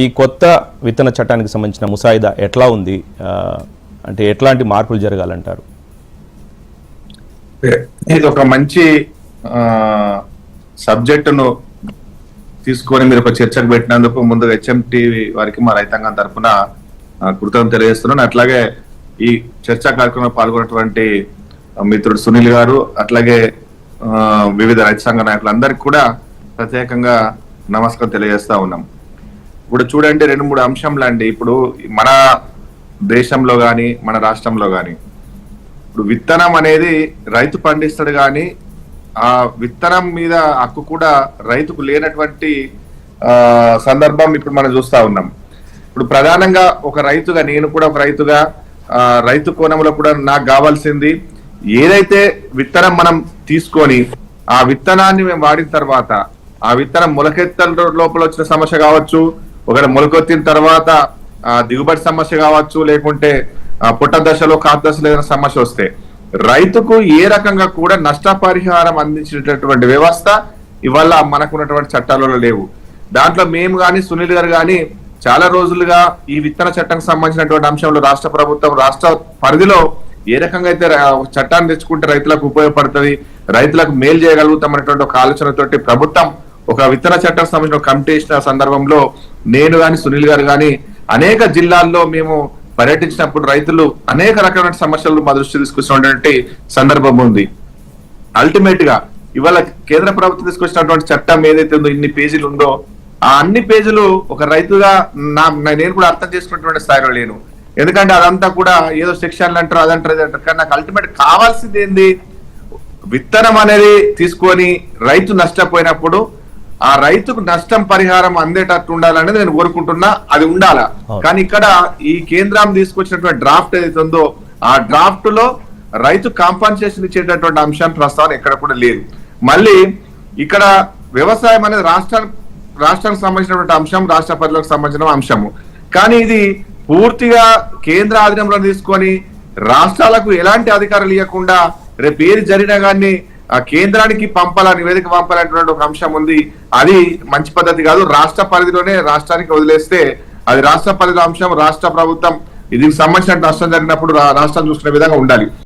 ఈ కొత్త విత్తన చట్టానికి సంబంధించిన ముసాయిదా ఎట్లా ఉంది? అంటే ఎట్లాంటి మార్పులు జరగాలంటారు? ఇది ఒక మంచి సబ్జెక్టును తీసుకొని మీరు ఒక చర్చకు పెట్టినందుకు ముందుగా హెచ్ఎంటీవీ వారికి మా రైతాంగం తరఫున కృతజ్ఞత తెలియజేస్తున్నాను. అట్లాగే ఈ చర్చా కార్యక్రమంలో పాల్గొన్నటువంటి మిత్రుడు సునీల్ గారు అట్లాగే వివిధ రైతు సంఘ నాయకులందరికీ కూడా ప్రత్యేకంగా నమస్కారం తెలియజేస్తా ఉన్నాం. ఇప్పుడు చూడండి రెండు మూడు అంశంలు అండి. ఇప్పుడు మన దేశంలో కానీ మన రాష్ట్రంలో కానీ ఇప్పుడు విత్తనం అనేది రైతు పండిస్తాడు కానీ ఆ విత్తనం మీద హక్కు కూడా రైతుకు లేనటువంటి సందర్భం ఇప్పుడు మనం చూస్తా ఉన్నాం. ఇప్పుడు ప్రధానంగా ఒక రైతుగా నేను కూడా ఒక రైతుగా రైతు కోణంలో కూడా నాకు కావాల్సింది ఏదైతే విత్తనం మనం తీసుకొని ఆ విత్తనాన్ని మేము వాడిన తర్వాత ఆ విత్తనం మొలకెత్తల లోపల వచ్చిన సమస్య కావచ్చు ఒకటి మొలకొత్తిన తర్వాత దిగుబడి సమస్య కావచ్చు లేకుంటే పుట్ట దశలో కాత దశలో ఏదైనా సమస్య వస్తే రైతుకు ఏ రకంగా కూడా నష్టపరిహారం అందించేటటువంటి వ్యవస్థ ఇవాళ మనకున్నటువంటి చట్టాలలో లేవు. దాంట్లో మేము కానీ సునీల్ గారు కానీ చాలా రోజులుగా ఈ విత్తన చట్టం సంబంధించినటువంటి అంశంలో రాష్ట్ర ప్రభుత్వం రాష్ట్ర పరిధిలో ఏ రకంగా అయితే చట్టాన్ని తెచ్చుకుంటే రైతులకు ఉపయోగపడుతుంది రైతులకు మేలు చేయగలుగుతాం అనేటువంటి ఒక ఆలోచనతోటి ప్రభుత్వం ఒక విత్తన చట్టం సంబంధించిన కమిటీ ఇచ్చిన సందర్భంలో నేను గాని సునీల్ గారు గాని అనేక జిల్లాల్లో మేము పర్యటించినప్పుడు రైతులు అనేక రకమైన సమస్యలు మా దృష్టి తీసుకొచ్చినటువంటి సందర్భం ఉంది. అల్టిమేట్గా ఇవాళ కేంద్ర ప్రభుత్వం తీసుకొచ్చినటువంటి చట్టం ఏదైతే ఉందో ఇన్ని పేజీలు ఉందో ఆ అన్ని పేజీలు ఒక రైతుగా నా నా- నేను కూడా అర్థం చేసుకున్నటువంటి స్థాయిలో లేను. ఎందుకంటే అదంతా కూడా ఏదో సెక్షన్లు అంటారు అదంటారు ఇది అంటారు. కానీ నాకు అల్టిమేట్ కావాల్సింది ఏంది? విత్తనం అనేది తీసుకొని రైతు నష్టపోయినప్పుడు ఆ రైతుకు నష్టం పరిహారం అందేటట్టు ఉండాలనేది నేను కోరుకుంటున్నా. అది ఉండాలా. కానీ ఇక్కడ ఈ కేంద్రం తీసుకొచ్చినటువంటి డ్రాఫ్ట్ ఏదైతే ఉందో ఆ డ్రాఫ్ట్లో రైతు కాంపన్సేషన్ ఇచ్చేటటువంటి అంశం ప్రస్తావన ఎక్కడ కూడా లేదు. మళ్ళీ ఇక్కడ వ్యవసాయం అనేది రాష్ట్ర రాష్ట్రానికి సంబంధించినటువంటి అంశం రాష్ట్ర పరిధిలోకి సంబంధించిన అంశము. కానీ ఇది పూర్తిగా కేంద్ర ఆధీనంలో తీసుకొని రాష్ట్రాలకు ఎలాంటి అధికారాలు ఇవ్వకుండా రేపు ఏది జరిగినా కానీ ఆ కేంద్రానికి పంపాల నివేదిక పంపాలనేటువంటి ఒక అంశం ఉంది. అది మంచి పద్ధతి కాదు. రాష్ట్ర పరిధిలోనే రాష్ట్రానికి వదిలేస్తే అది రాష్ట్ర పరిధిలో అంశం రాష్ట్ర ప్రభుత్వం దీనికి సంబంధించిన నష్టం జరిగినప్పుడు రా- రాష్ట్రం చూసుకునే విధంగా ఉండాలి.